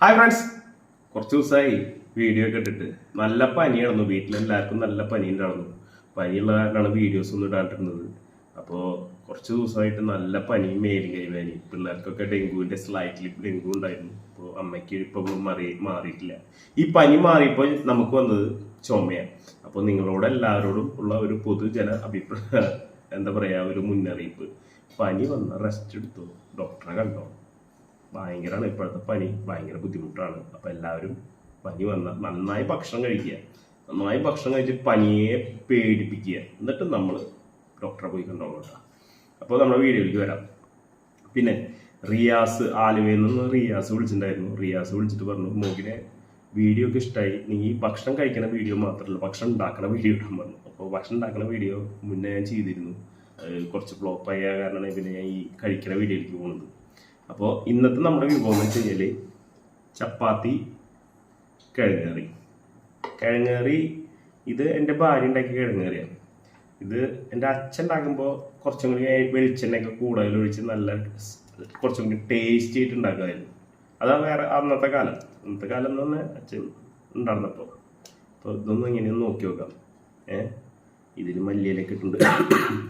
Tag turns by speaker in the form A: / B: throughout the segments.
A: Hi friends കുറച്ച് ദിവസമായി video ഒക്കെ ഇട്ടിട്ട് നല്ല പനിയായിരുന്നു വീട്ടിലെല്ലാവർക്കും നല്ല പനി ഉണ്ടായിരുന്നു പനിയുള്ള കാരണമാണ് വീഡിയോസ് ഒന്നും ഇടാണ്ടിരുന്നത്. അപ്പോൾ കുറച്ച് ദിവസമായിട്ട് നല്ല പനി മേലും കൈവാനി പിള്ളേർക്കൊക്കെ ഡെങ്കുവിന്റെ സ്ലൈറ്റ്ലി ഡെങ്കു ഉണ്ടായിരുന്നു. അപ്പോൾ അമ്മയ്ക്ക് ഇപ്പോൾ മാറി മാറിയിട്ടില്ല. ഈ പനി മാറിയപ്പോൾ നമുക്ക് വന്നത് ചുമയാണ്. അപ്പോൾ നിങ്ങളോട് എല്ലാവരോടും ഉള്ള ഒരു പൊതുജന അഭിപ്രായ എന്താ പറയുക ഒരു മുന്നറിയിപ്പ്. പനി വന്ന റെസ്റ്റ് എടുത്തു? ഡോക്ടറെ കണ്ടോ? ഭയങ്കരമാണ്. ഇപ്പോഴത്തെ പനി ഭയങ്കര ബുദ്ധിമുട്ടാണ്. അപ്പോൾ എല്ലാവരും പനി വന്ന നന്നായി ഭക്ഷണം കഴിക്കുക. നന്നായി ഭക്ഷണം കഴിച്ച് പനിയെ പേടിപ്പിക്കുക. എന്നിട്ട് നമ്മൾ ഡോക്ടറെ പോയി കണ്ടോളൂ കേട്ടോ അപ്പോൾ നമ്മുടെ വീഡിയോയിലേക്ക് വരാം. പിന്നെ റിയാസ് ആലുവയിൽ നിന്ന് റിയാസ് വിളിച്ചിട്ടുണ്ടായിരുന്നു. റിയാസ് വിളിച്ചിട്ട് പറഞ്ഞു മോഹിനെ വീഡിയോ ഒക്കെ ഇഷ്ടമായി നീ ഭക്ഷണം കഴിക്കണ വീഡിയോ മാത്രമല്ല ഭക്ഷണം ഉണ്ടാക്കണ വീഡിയോ ഇടാൻ പറഞ്ഞു. അപ്പോൾ ഭക്ഷണം ഉണ്ടാക്കണ വീഡിയോ മുന്നേ ഞാൻ ചെയ്തിരുന്നു. കുറച്ച് ഫ്ലോപ്പായ കാരണമാണ് പിന്നെ ഞാൻ ഈ കഴിക്കണ വീഡിയോയിലേക്ക് പോകുന്നത്. അപ്പോൾ ഇന്നത്തെ നമ്മുടെ വിഭവം എന്ന് വെച്ച് കഴിഞ്ഞാൽ ചപ്പാത്തി കിഴങ്ങേറി. കിഴങ്ങേറി ഇത് എന്റെ ഭാര്യ ഉണ്ടാക്കിയ കിഴങ്ങേറിയാണ്. ഇത് എന്റെ അച്ഛൻ ഉണ്ടാക്കുമ്പോൾ കുറച്ചും കൂടി വെളിച്ചെണ്ണയൊക്കെ കൂടുതൽ ഒഴിച്ച് നല്ല കുറച്ചും കൂടി ടേസ്റ്റി ആയിട്ട് ഉണ്ടാക്കുമായിരുന്നു. അതാ വേറെ അന്നത്തെ കാലം. അന്നത്തെ കാലം എന്ന് പറഞ്ഞാൽ അച്ഛൻ ഉണ്ടായിരുന്നപ്പോൾ അപ്പോൾ ഇതൊന്നും ഇങ്ങനെയൊന്ന് നോക്കി നോക്കാം. ഏ? ഇതിൽ മല്ലിയിലൊക്കെ ഇട്ടുണ്ട്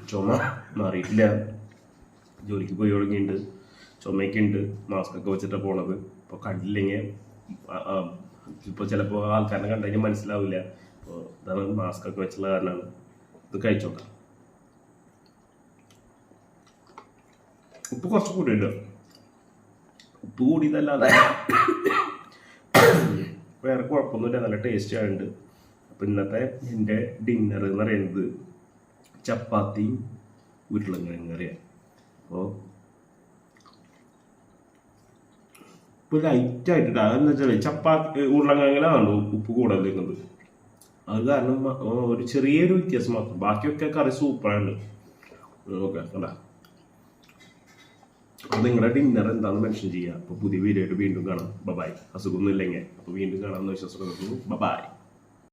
A: ചുമ മാറിയിട്ടില്ല. ജോലിക്ക് പോയി തുടങ്ങിയിട്ടുണ്ട്. ചുമയൊക്കെ മാസ്ക് ഒക്കെ വെച്ചിട്ട് പോണത്. ഇപ്പോൾ കണ്ടില്ലെങ്കിൽ ഇപ്പോൾ ചിലപ്പോൾ ആൾക്കാരെ കണ്ടു കഴിഞ്ഞാൽ മനസ്സിലാവില്ല അപ്പോൾ ഇതാണ് മാസ്ക് ഒക്കെ വെച്ചുള്ള കാരണമാണ് ഇത് കഴിച്ചോക്കാം. ഉപ്പ് കുറച്ച് കൂടിയുണ്ട് ഉപ്പ് കൂടിയതല്ലാതെ വേറെ കുഴപ്പമൊന്നുമില്ല. നല്ല ടേസ്റ്റ് ആയിട്ടുണ്ട്. അപ്പോൾ ഇന്നത്തെ എന്റെ ഡിന്നർ എന്ന് പറയുന്നത് ചപ്പാത്തിയും ഉരുളക്കിഴങ്ങ് കറിയാണ്. അപ്പോൾ ഉപ്പ് ലൈറ്റ് ആയിട്ടിട്ട് അതെന്ന് വെച്ചാൽ ചപ്പാത്തി ഉരുളങ്കിലാണ് ഉപ്പ് കൂടുതൽ വരുന്നത് അത് കാരണം ഒരു ചെറിയൊരു വ്യത്യാസം മാത്രം. ബാക്കിയൊക്കെ കറി സൂപ്പറാണ് ഓക്കെ കണ്ട? അപ്പോൾ നിങ്ങളുടെ ഡിന്നർ എന്താണെന്ന് മെൻഷൻ ചെയ്യുക അപ്പോൾ പുതിയ വീഡിയോ വീണ്ടും കാണാം. ബബായ് അസുഖമൊന്നും ഇല്ലെങ്കിൽ അപ്പോൾ വീണ്ടും കാണാമെന്ന് വിശ്വാസം ബബായ്